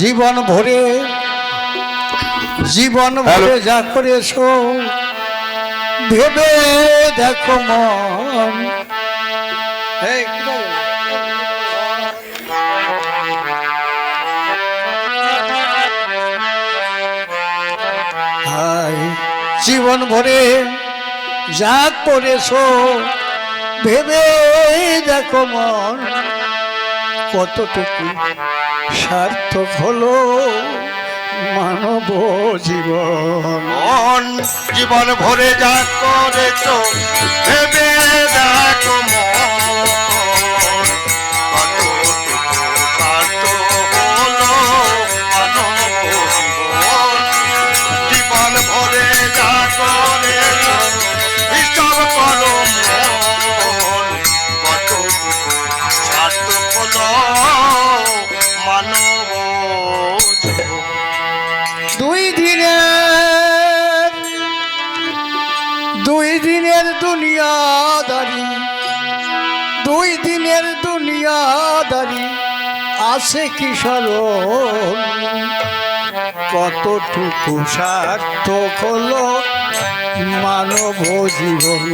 জীবন ভরে জীবন ভরে যা করেছ ভেবে দেখো মন। জীবন ভরে যা করেছ ভেবে দেখো মন। কতটুকু সার্থক হলো মানব জীবন। জীবন ভরে যা করেছ ভেবে দেখো আছে কি স্মরণ? কতটুকু সার্থক হলো মানব জীবন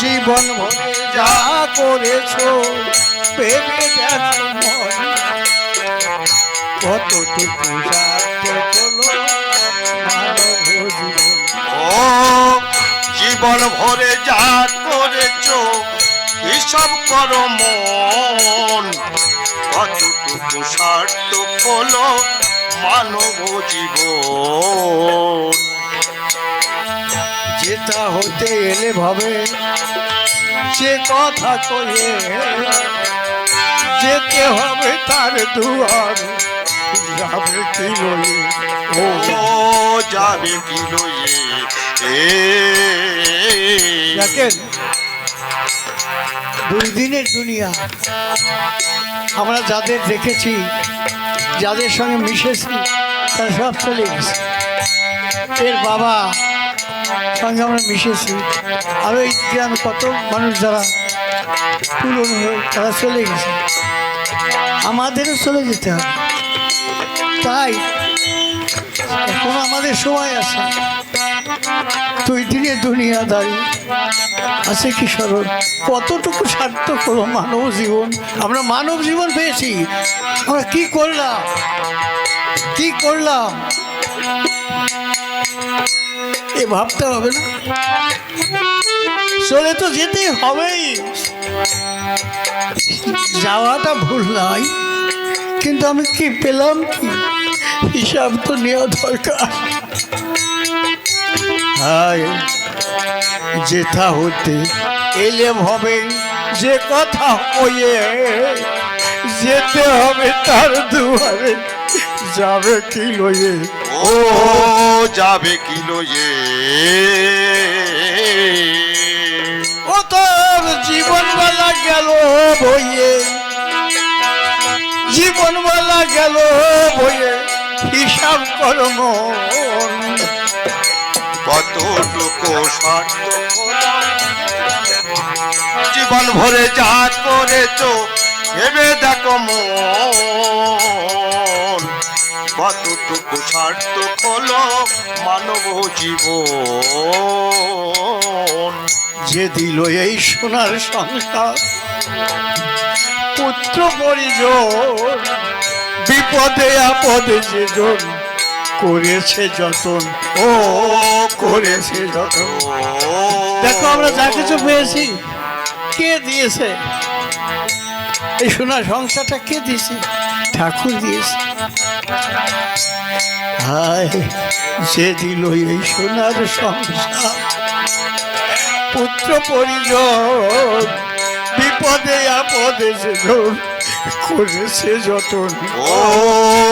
জীবন ভরে যা করেছ কতটুকু সার্থক হলো মানব জীবন ও, জীবন ভরে যা করেছ হিসাব করম কতটুকু সার্থক হলো মানব জীবন। যেটা হতে এলে ভাবে যে কথা কয়ে যেতে হবে তার দুয়ার যাবে কি লয়ে ও ও যাবে কি লয়ে এ দেখেন দুই দিনের দুনিয়া। আমরা যাদের দেখেছি, যাদের সঙ্গে মিশেছি, তারা সব চলে গেছে। এর বাবা সঙ্গে আমরা মিশেছি। আরও এই গ্রামে কত মানুষ যারা পুরনো হয়ে তারা চলে গেছে। আমাদেরও চলে যেতে হবে। তাই এখন আমাদের সময় আছে। দুই দিনে দুনিয়া দাঁড়িয়ে আছে কি স্মরণ? কতটুকু সার্থক হলো মানব জীবন? আমরা মানব জীবন পেয়েছি। আমরা কি করলাম? কি করলাম? এ ভাবতে হবে না। চলে তো যেতেই হবেই। যাওয়াটা ভুল নাই কিন্তু আমি কি পেলাম কি? হিসাব তো নেওয়া দরকার। হায় যেথা হতে এলে হবে যে কথা কয়ে যেতে হবে তার দুয়ারে যাবে কি লয়ে ও যাবে কি লয়ে ও তোর জীবনবেলা গেল বইয়ে জীবনবেলা গেল বইয়ে হিসাব কর্ম কতটুকু জীবন ভরে যা করেছ, ভেবে দেখো মন। কতটুকু সার্থক হলো মানব জীবন? যে দিল এই সোনার সংসার, পুত্র পরিজন, বিপদে আপদে যে জন করেছে যতন। ও, করেছে যতন। দেখো, আমরা যা কিছু পেয়েছি, কে দিয়েছে? এই সোনার সংসারটা কে দিয়েছে? ঠাকুর দিয়েছে। হায়, যে দিল এই সোনার সংসার। পুত্র পরিজন, বিপদে আপদে যে করেছে যতন। ও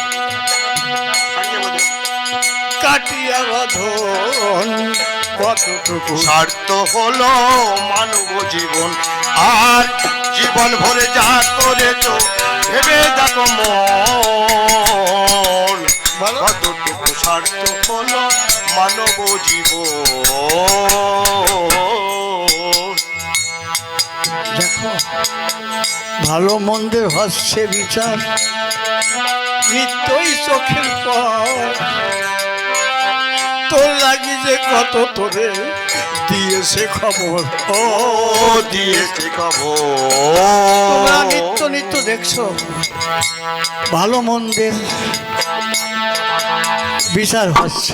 কাটিয়া বাঁধন। কতটুকু স্বার্থ হলো মানব জীবন। আর জীবন ভরে যা করেছ ভেবে দেখো মন। কতটুকু স্বার্থ হলো মানব জীবন। দেখো ভালো মন্দের হচ্ছে বিচার নিত্যই চোখের পর। তোর লাগি যে কত তোরে দিয়েছে খবর। ও, দিয়েছে তোমরা খবর নিত্য নিত্য দেখছ। ভালো মন্দের বিচার হচ্ছে।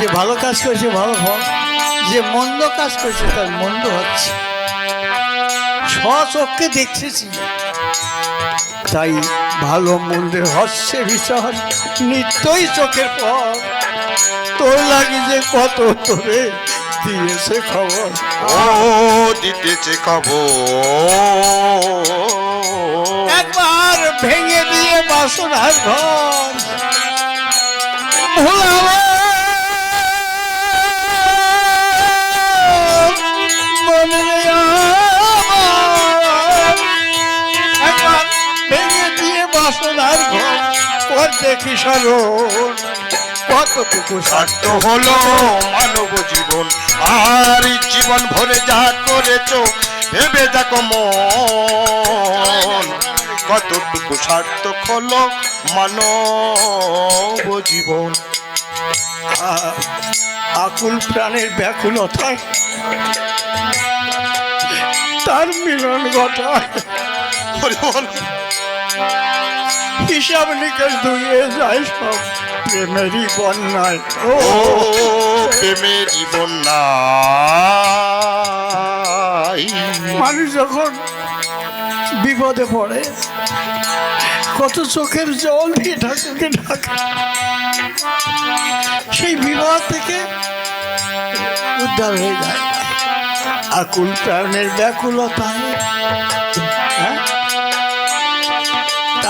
যে ভালো কাজ করেছে, ভালো ফল। যে মন্দ কাজ করেছে, তার মন্দ হচ্ছে। স্বচক্ষে দেখতেছি তাই ভালো মন্দের হচ্ছে বিচার নিত্যই চোখের পর। তোর লাগি যে কত তোরে দিয়েছে খবর। ও দিতেছে খবর। একবার ভেঙে দিয়ে বাসনার ঘর। ভোলাবার দেখি সরল কতটুকু স্বার্থ হলো মানব জীবন? আর জীবন ভরে যা করেছ, ভেবে দেখো মন। কতটুকু সার্থক হলো মানব জীবন? আকুল প্রাণের ব্যাকুলতায় তার মিলন ঘটায়। হিসাব নিকাশ ধুয়ে যায় সব। প্রেমেরই বন্যায়। ও ও প্রেমের জীবন নাই মানুষ যখন বিপদে পড়ে কত চোখের জল দিয়ে ঠাকুরকে ঢাকে সেই বিপদ থেকে উদ্ধার হয়ে যায়। আকুল প্রাণের ব্যাকুলতায়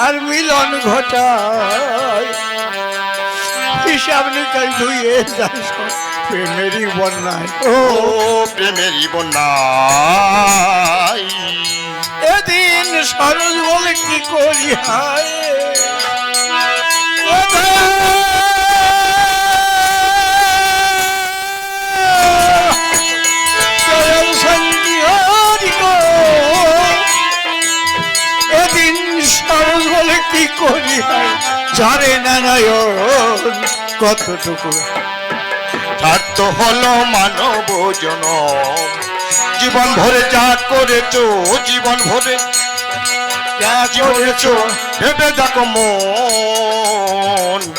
তার মিলন ঘটায়। হিসাব নিকাল ধুয়ে যায় প্রেমেরই বন্যায়। ও প্রেমেরই বন্যায়। এদিন সরল বলে কি করি হায়? মানব জনম। জীবন ভরে যা করেছ, জীবন ভরে যা করেছ, ভেবে দেখো মন।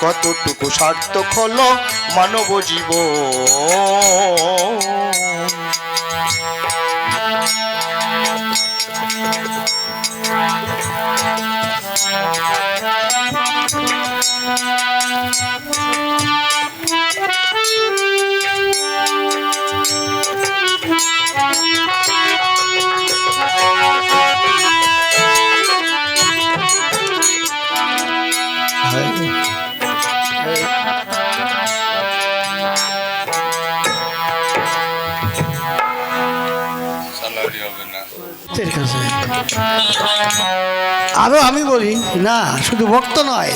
কতটুকু সার্থক হলো মানব জীবন। ভক্তের কাছে। আরও আমি বলি, না, শুধু ভক্ত নয়,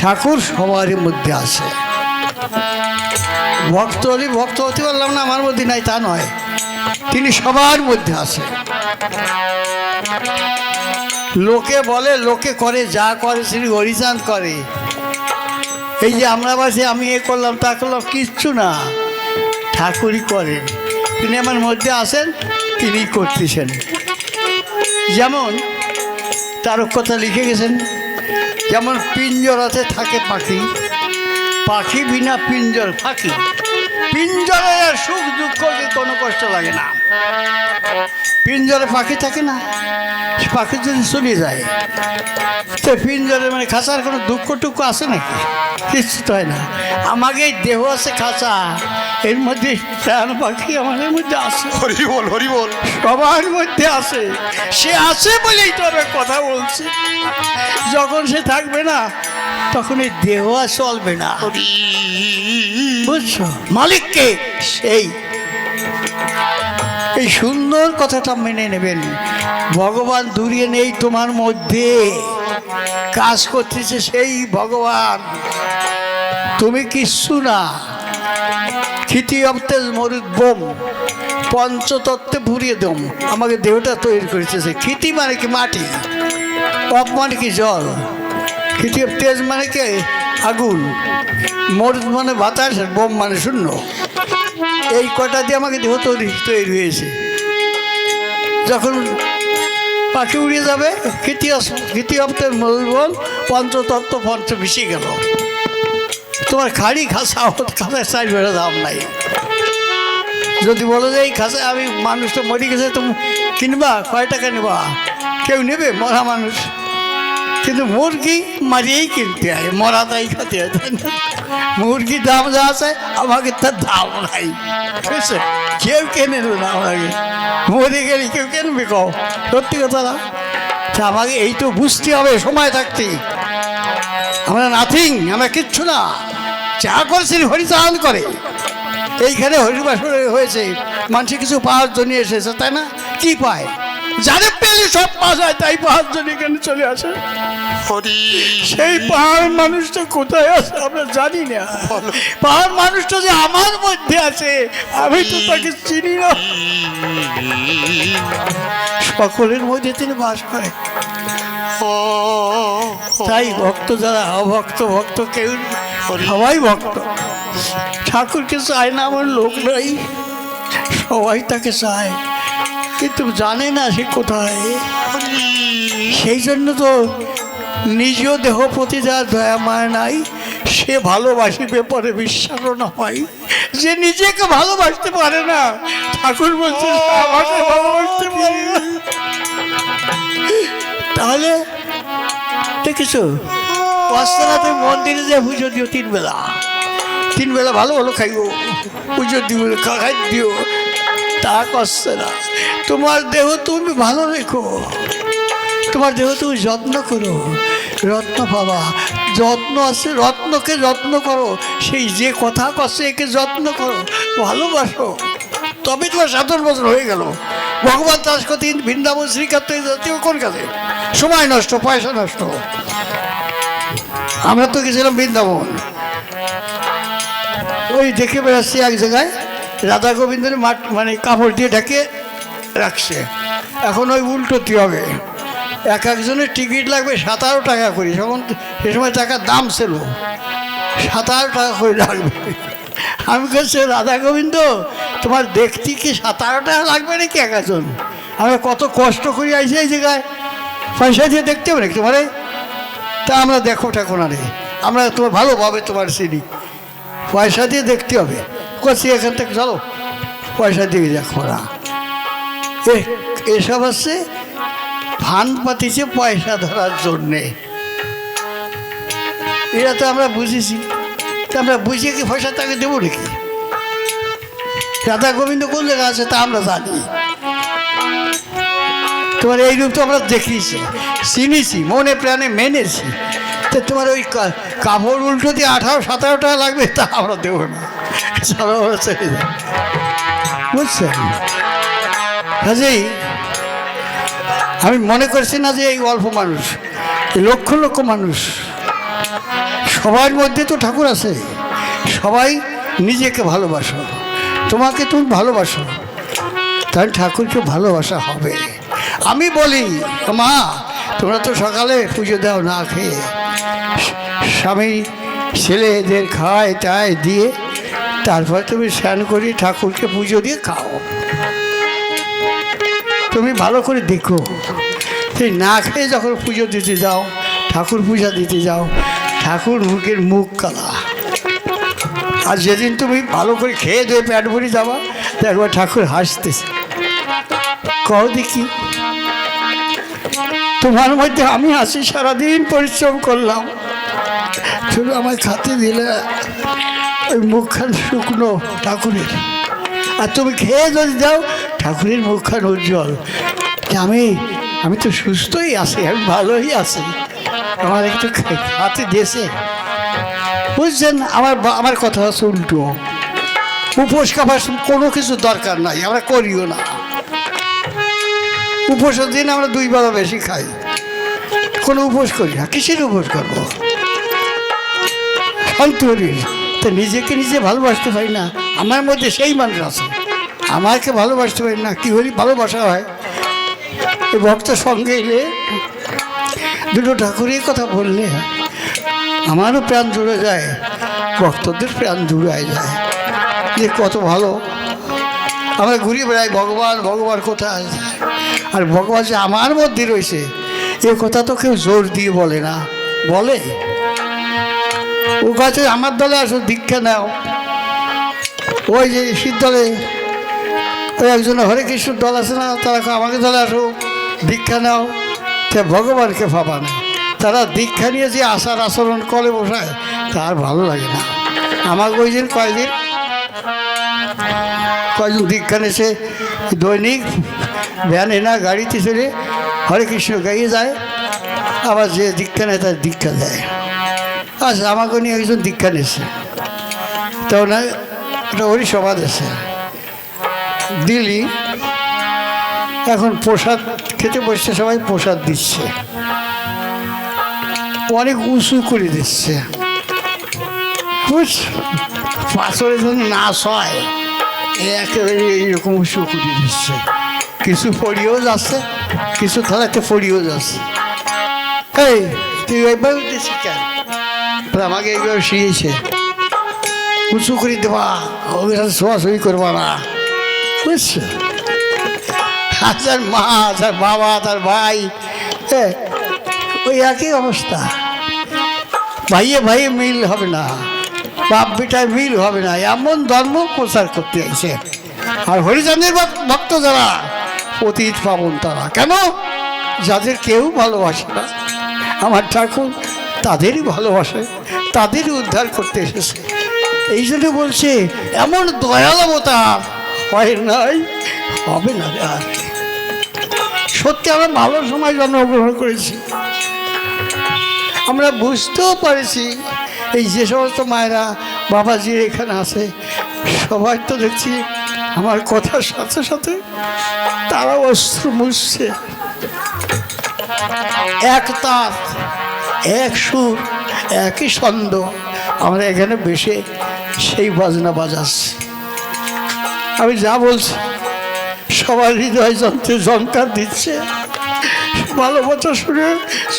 ঠাকুর সবার মধ্যে আছে। ভক্ত হলে ভক্ত হতে পারলাম না, আমার মধ্যে নাই, তা নয়। তিনি সবার মধ্যে আছে। লোকে বলে, লোকে করে, যা করে, শ্রী হরিচাঁদ করে। এই যে আমরা বাসে, আমি এ করলাম, তা করলাম, কিচ্ছু না। ঠাকুরই করেন। তিনি আমার মধ্যে আসেন তিনি করতেছেন। যেমন তার কথা লিখে গেছেন, যেমন পিঞ্জরাতে থাকে পাখি পাখি বিনা পিঞ্জর পাখি পিঞ্জরে আর সুখ দুঃখকে কোনো কষ্ট লাগে না। পিঞ্জরে পাখি থাকে না পাখি যদি চলে যায় তো পিঞ্জরে মানে খাঁচার কোনো দুঃখ টুকু আছে নাকি? কিছু তো হয় না। আমাকে এই দেহ আছে খাঁচা এর মধ্যে প্রাণ পাখি আমাদের মধ্যে আছে। হরি বল হরি বল সবার মধ্যে আছে। সে আছে বলেই তো আমি কথা বলছি। যখন সে থাকবে না তখন এই দেহ আর চলবে না। মালিককে? সেই এই সুন্দর কথাটা মেনে নেবেন। ভগবান দূরিয়ে নেই তোমার মধ্যে। কাজ করতেছে সেই ভগবান। তুমি কিচ্ছু না। খিতি অপ্তে মরুদ বোম পঞ্চতত্ত্বে ভুরিয়ে দম। আমাকে দেহটা তৈরি করেছে। খিতি মানে কি মাটি? অপ মানে কি জল? খিতি তেজ মানে কি? আগুন। মরুদ মানে বাতাস, বোম মানে শূন্য। এই কটা দিয়ে আমাকে দেহ তৈরি তৈরি হয়েছে। যখন পাখি উড়িয়ে যাবে অপ্তের মরুবন পঞ্চতত্ত্ব, পঞ্চ মিশে গেল। তোমার খাড়ি খাসা খাসার সাইড বেড়ে দাম নাই। যদি বলো যে এই খাসা, আমি মানুষটা মরে গেছে, তুমি কিনবা? কয় টাকা নেবা? কেউ নেবে? মরা মানুষ। কিন্তু মুরগি মারিয়েই কিনতে হয়, মরা তাই খেতে হয়, তাই মুরগির দাম যা আছে, আমাকে তার দাম নাই। কেউ কেনে না আমাকে। মরে গেলে কেউ কেনবে কও? সত্যি কথা না? আমাকে এই তো বুঝতে হবে, সময় থাকতে। আমরা নাথিং আমরা কিচ্ছু না। যা করছি হরিচান করে। এইখানে হরিবাসর হয়েছে। মানুষের কিছু পাওয়ার জন্য এসেছে, তাই না? কি পায়? যারে পেলে সব পাওয়া যায় তাই পাওয়ার জন্য এখানে চলে আসে। সেই পাহাড় মানুষটা কোথায় আছে আমরা জানি না। পাহাড় মানুষটা যে আমার মধ্যে আছে আমি তো তাকে চিনি না। সকলের মধ্যে তিনি বাস করে। ও তাই ভক্ত যারা অভক্ত ভক্ত কেউ সবাই ভক্ত। ঠাকুরকে চায় না আমার লোক নাই। সবাই তাকে চায়। কিন্তু জানে না সে কোথায়। সেই জন্য তো নিজ দেহ প্রতি যার দয়া মায় নাই, সে ভালোবাসিবে পরে বিশ্বাসও না হয়। যে নিজেকে ভালোবাসতে পারে না, ঠাকুর বলছে ভালোবাসতে পারে না। তাহলে দেখেছ অস্তানাতে মন্দিরে যে পুজো দিও তিন বেলা তিন বেলা ভালো ভালো খাইও, পুজো দিও খাই দিও। তা কষ্ট না। তোমার দেহ তুমি ভালো রেখো। তোমার দেহ তুমি যত্ন করো। রত্ন পাবা যত্ন আছে, রত্নকে যত্ন করো। সেই যে কথা কচ্ছে একে যত্ন করো। ভালোবাসো। তবে তোমার সাধারণ বছর হয়ে গেল। ভগবান দাস কতিন বৃন্দাবন শ্রীকান্ত জাতীয় কোন কাজে? সময় নষ্ট, পয়সা নষ্ট। আমরা তো গেছিলাম বৃন্দাবন। ওই দেখে বেড়াচ্ছি এক জায়গায়। রাধা গোবিন্দের মাঠ মানে কাপড় দিয়ে ঢেকে রাখছে। এখন ওই উল্টোতে হবে। এক একজনের টিকিট লাগবে সাতারো টাকা করে। তখন সে সময় টাকার দাম ছিল সাতারো টাকা করে লাগবে। আমি বলছি রাধা গোবিন্দ তোমার দেখতে কি সাতারো টাকা লাগবে নাকি এক একজন? আমরা কত কষ্ট করে আইছি এই জায়গায়। পয়সা দিয়ে দেখতে হবে নাকি তোমারে? তা আমরা দেখো ঠাকুর আমরা তোমার ভালোভাবে তোমার সিঁড়ি পয়সা দিয়ে দেখতে হবে। করছি এখান থেকে চলো। পয়সা দিয়ে না। এ- এসব হচ্ছে ফান পাতিছে পয়সা ধরার জন্যে। এটা তো আমরা বুঝেছি। তা আমরা বুঝে কি পয়সা তাকে দেবো নাকি? রাধা গোবিন্দ কোন জায়গায় আছে তা আমরা জানি। তোমার এই রূপ তো আমরা দেখিয়েছি। চিনিছি, মনে প্রাণে মেনেছি। তো তোমার ওই কাপড় উল্টো দিয়ে আঠারো, সতেরো টাকা লাগবে তা আমরা দেবো না। যাই। বুঝছেন? কাজেই আমি মনে করছি না যে এই অল্প মানুষ লক্ষ লক্ষ মানুষ। সবার মধ্যে তো ঠাকুর আছে। সবাই নিজেকে ভালোবাসো। তোমাকে তুমি ভালোবাসো। তাই ঠাকুরকে ভালোবাসা হবে। আমি বলি, মা, তোমরা তো সকালে পুজো দাও না খেয়ে। স্বামী ছেলেদের খায় টায় দিয়ে তারপর তুমি স্নান করি, ঠাকুরকে পুজো দিয়ে খাও। তুমি ভালো করে দেখো। সেই না খেয়ে যখন পুজো দিতে যাও, ঠাকুর পূজা দিতে যাও, ঠাকুর মুখের মুখ কালা। আর যেদিন তুমি ভালো করে খেয়ে দিয়ে পেট ভরে যাবা দেখবা ঠাকুর হাসতেছে। কও দেখি। তোমার মধ্যে আমি হাসি সারাদিন পরিশ্রম করলাম। শুধু আমায় খাতে দিলে। ওই মুখখান শুকনো ঠাকুরের। আর তুমি খেয়ে যদি যাও, ঠাকুরের মুখখান উজ্জ্বল। আমি আমি তো সুস্থই আছি, আমি ভালোই আছি। আমার একটু হাতে দেশে। বুঝছেন, আমার আমার কথা হচ্ছে উল্টো উপোস খাবার কোনো কিছু দরকার নাই, আমরা করিও না। উপোসের দিন আমরা দুই বেলা বেশি খাই। কোনো উপোস করি না, কিসের উপোস করব? অন্তরীর তো নিজেকে নিজে ভালোবাসতে পারি না। আমার মধ্যে সেই মানুষ আছে। আমাকে ভালোবাসতে পারি না, কী হলে ভালোবাসা হয়। এই ভক্তের সঙ্গে এলে দুটো ঠাকুরের কথা বললে আমারও প্রাণ জুড়ে যায়, ভক্তদের প্রাণ জুড়ে যায়। যে কত ভালো। আমরা ঘুরে বেড়াই, ভগবান ভগবান কোথায়? আর ভগবান যে আমার মধ্যে রয়েছে, এ কথা তো কেউ জোর দিয়ে বলে না। বলে? ও কাছে আমার দলে আসো, দীক্ষা নাও। ওই যে শীত দলে, ওই একজন হরে কৃষ্ণ দল আছে না, তারা আমাকে দলে আসো, দীক্ষা নাও। সে ভগবানকে ভাবা না। তারা দীক্ষা নিয়ে যে আচার আচরণ করে বসায় তার ভালো লাগে না। আমাকে ওই দিন কয়েকদিন কয়েকজন দীক্ষা নিয়েছে, দৈনিক ভ্যানে না গাড়িতে চলে হরে কৃষ্ণ গাইয়ে যায়, আবার যে দীক্ষা নেয় তার দীক্ষা দেয়। আচ্ছা আমাকে নিয়ে একজন দীক্ষা নিয়েছে। তো না একটা হরিসভা দেশে দিলি, এখন প্রসাদ খেতে বসছে, সবাই প্রসাদ দিচ্ছে। অনেক উঁচু করে দিচ্ছে। পাথরে যেন নাশ হয় একেবারে এইরকম উঁচু করে দিচ্ছে। কিছু পড়িয়েও যাচ্ছে, কিছু থালাতে পড়িয়েও যাচ্ছে। এই, তুই ওইভাবে দিচ্ছিস কেন? আমাকে এইভাবে শিখেছে উঁচু করে দেবা ওর সাথে ছোঁয়াছুঁই করবা না। বুঝছ? তার মা তার বাবা তার ভাই এ, ওই একই অবস্থা। ভাইয়ে ভাইয়ে মিল হবে না বাপ বেটায় মিল হবে না এমন ধর্ম প্রচার করতে আইছে। আর হরিচন্দ্রের ভক- ভক্ত যারা অতীত পাবন তারা। কেন? যাদের কেউ ভালোবাসে না। আমার ঠাকুর তাদেরই ভালোবাসে। তাদেরই উদ্ধার করতে এসেছে। এই জন্য বলছে, এমন দয়াল অবতার হয় নাই, হবে না আর সত্যি আমরা ভালো সময় জন্মগ্রহণ করেছি। আমরা বুঝতেও পারেছি, এই যে সমস্ত মায়েরা বাবাজির এখানে আছে, সবাই তো দেখছি আমার কথার সাথে সাথে তারা অস্ত্র মুছছে। এক তার, এক সুর একই ছন্দ। আমরা এখানে বেশে সেই বাজনা বাজাচ্ছি। আমি যা বলছি, সবার হৃদয় যন্ত্রে ঝঙ্কার দিচ্ছে। ভালোবাসা শুনে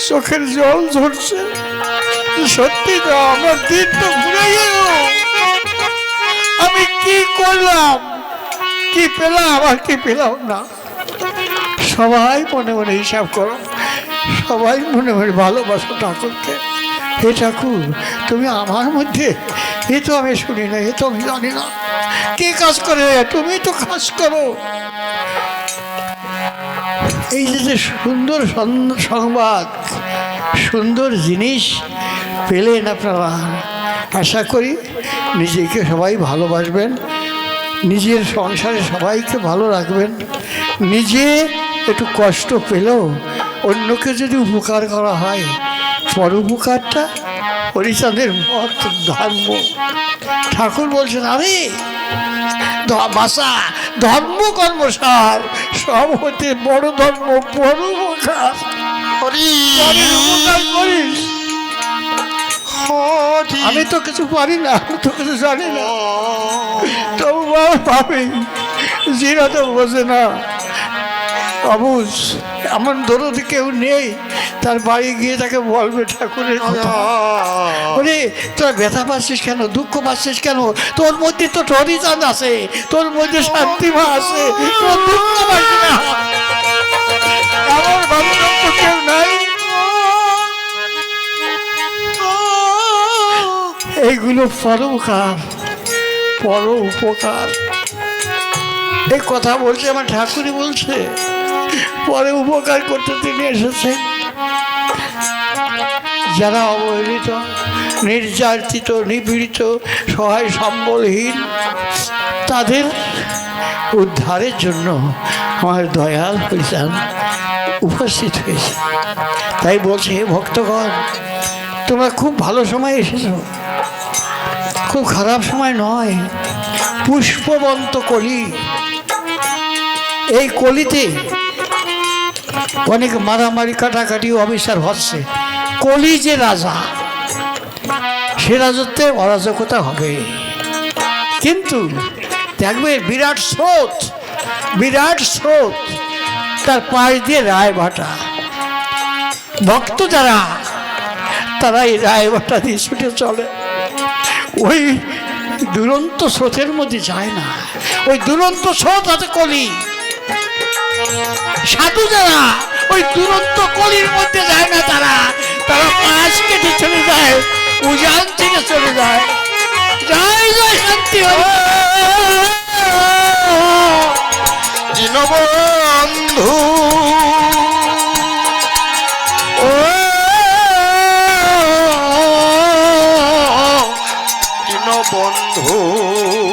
চোখের জল ঝরছে। সত্যি তো আমার দিন তো ঘুরে গেল। আমি কি করলাম? কি পেলাম আর কি পেলাম না? সবাই মনে মনে হিসাব করো। সবাই মনে মনে ভালোবাসো ঠাকুরকে হে ঠাকুর, তুমি আমার মধ্যে, এ তো আমি শুনি না, এ তো আমি জানি না। কে কাজ করে? তুমি তো কাজ করো। এই যে সুন্দর সংবাদ, সুন্দর জিনিস পেলেন আপনারা। আশা করি নিজেকে সবাই ভালোবাসবেন, নিজের সংসারে সবাইকে ভালো রাখবেন। নিজে একটু কষ্ট পেলেও অন্যকে যদি উপকার করা হয় পর উপকারটা হরিচাঁদের মত ধর্ম। ঠাকুর বলছেন আমি ভাষা ধর্ম কর্মসার সব হতে বড় ধর্ম উপকার করিস। আমি তো কিছু পারি না আমি তো কিছু জানি না। তবু বাবা পাবে জিরা তো বোঝে না। অবুজ। এমন দরদি কেউ নেই তার বাড়ি গিয়ে তাকে বলবে ঠাকুরের ওরে তোরা ব্যথা পাচ্ছিস কেন? দুঃখ পাচ্ছিস কেন? তোর মধ্যে তো হরিচাঁদ আছে তোর মধ্যে শান্তিমা আছে তোর দুঃখ পাচ্ছি না। কেউ নাই। এইগুলো পরোপকার পর উপকার এই কথা বলছে আমার ঠাকুরই বলছে। পরে উপকার করতে তিনি এসেছে যারা অবহেলিত, নির্যাতিত, নিপীড়িত, সহায় সম্বলহীন, তাদের উদ্ধারের জন্য আমার দয়াল হইসান উপস্থিত হয়েছে। তাই বলছে, "হে ভক্তগণ, তোমরা খুব ভালো সময় এসেছ। খুব খারাপ সময় নয়। পুষ্পবন্ত কলি। এই কলিতে অনেক মারামারি, কাটাকাটি অবিচার হচ্ছে কলি যে রাজা, সে রাজত্বে অরাজকতা হবে। কিন্তু দেখবে বিরাট স্রোত বিরাট স্রোত, তার পাশ দিয়ে রায় ভাটা। ভক্ত যারা, তারা এই রায় ভাটা দিয়ে ছুটে চলে। ওই দুরন্ত স্রোতের মধ্যে যায় না। ওই দুরন্ত স্রোত আছে কলি। সাধু যারা ওই দুরন্ত কলির মধ্যে যায় না তারা। তারা পাশ কেটে চলে যায়, উজান থেকে চলে যায়। জয় জয়, শান্তি। দীনবন্ধু। ও, দীনবন্ধু।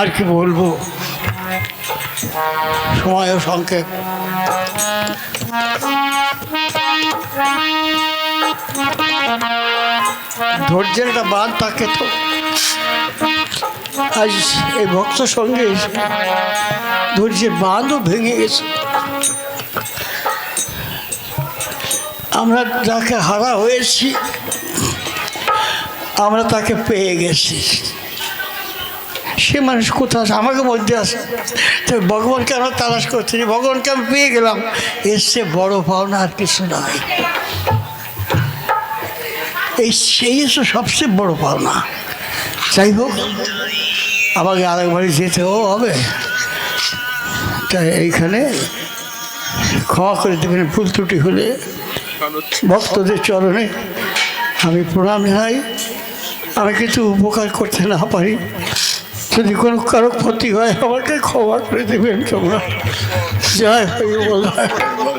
আর কি বলব? সময়ও সংক্ষেপ ধৈর্যের একটা বাঁধ থাকে তো। আজ এই ভক্ত সঙ্গে ধৈর্যের বাঁধও ভেঙে গেছে। আমরা যাকে হারা হয়েছি, আমরা তাকে পেয়ে গেছি। সে মানুষ কোথায় আছে? আমাকে বলতে আসে। তো ভগবানকে আমরা তালাশ করছি? ভগবানকে আমি পেয়ে গেলাম। এসছে বড় পাওনা আর কিছু নয়। এই সেই এসে সবচেয়ে বড় পাওনা যাই হোক, আমাকে আরেকবারে যেতেও হবে। তাই এইখানে ক্ষমা করে দেবেন, ভুল ত্রুটি হলে ভক্তদের চরণে আমি প্রণাম জানাই। আমি কিছু উপকার করতে না পারি। যদি কোনো কারও ক্ষতি হয়, আমাকে ক্ষমা করে দেবেন তোমরা। জয় হরি বল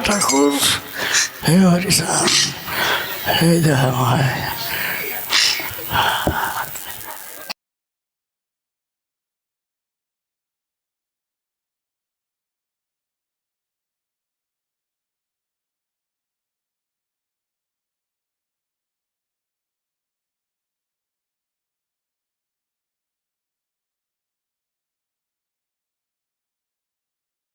ঠাকুর। হে হরি হে দয়া